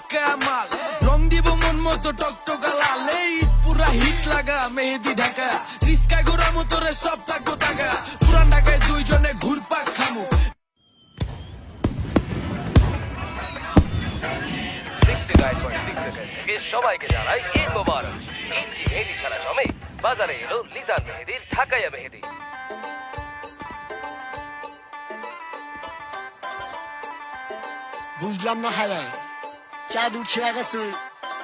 পাক্কা মাল রং দিব মন মতো টকটকা লাল এই পুরা হিট লাগা মেহেদি ঢাকা। রিস্কা ঘোরা মতরে সব থাকব টাকা পুরান ঢাকায় দুইজনে ঘুরপাক খামু। সবাইকে জানাই ঈদ মোবারক। ঈদ কি মেহেদি ছাড়া জমে। বাজারে এলো লিজান মেহেদির ঢাকাইয়া মেহেদি। বুঝলাম না হালাই চাঁদ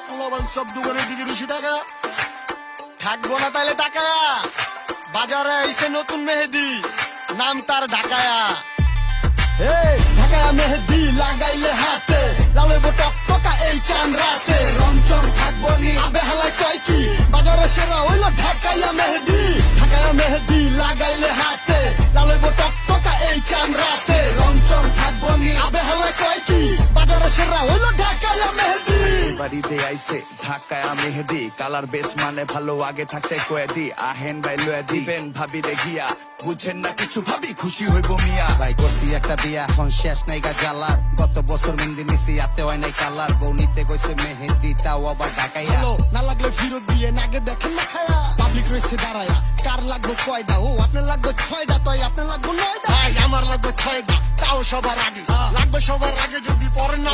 পোলাবান সব দোকানের দিকে বেশি টাকা থাকব না তাহলে বাজারে নতুন মেহেদি। নাম তার ঢাকায়া। এই, ঢাকায়া মেহেদি লাগাইলে হাতে। লালে টক এই চান রাতে। রঞ্চন থাকব নি, আবে হালাই কয় কি? বাজারে সেরা হইল ঢাকাইয়া মেহেদি। ঢাকায়া মেহেদি লাগাইলে হাতে। লালে টক টকা এই চান রাতে। বাড়িতে আইছে। ঢাকায় মেহেদি কালার বেশ মানে ভালো আগে থাকতে কয়ে দি আহেন ভাই লয়ে দিবেন ভাবি রে গিয়া বুঝেন না কিছু ভাবি খুশি হইব মিয়া। ভাই করছি একটা বিয়া এখন শেষ নাই গা জ্বালার। গত বছর মেহেন্দি নিছি আতে হয় নাই কালার। বউ নিতে গেছে মেহেন্দি তাও আবার ঢাকাইয়া। না লাগলে ফিরত দিয়ে নাগে দেখেন না খায়া। পাবলিক রয়েছে দাঁড়ায়া কার লাগবে কয়টা ও আপনার লাগবে ছয়টা তাই আপনার লাগবে নয়টা আমার লাগবে ছয়টা তাও সবার আগে। লাগবে সবার আগে যদি পরেন না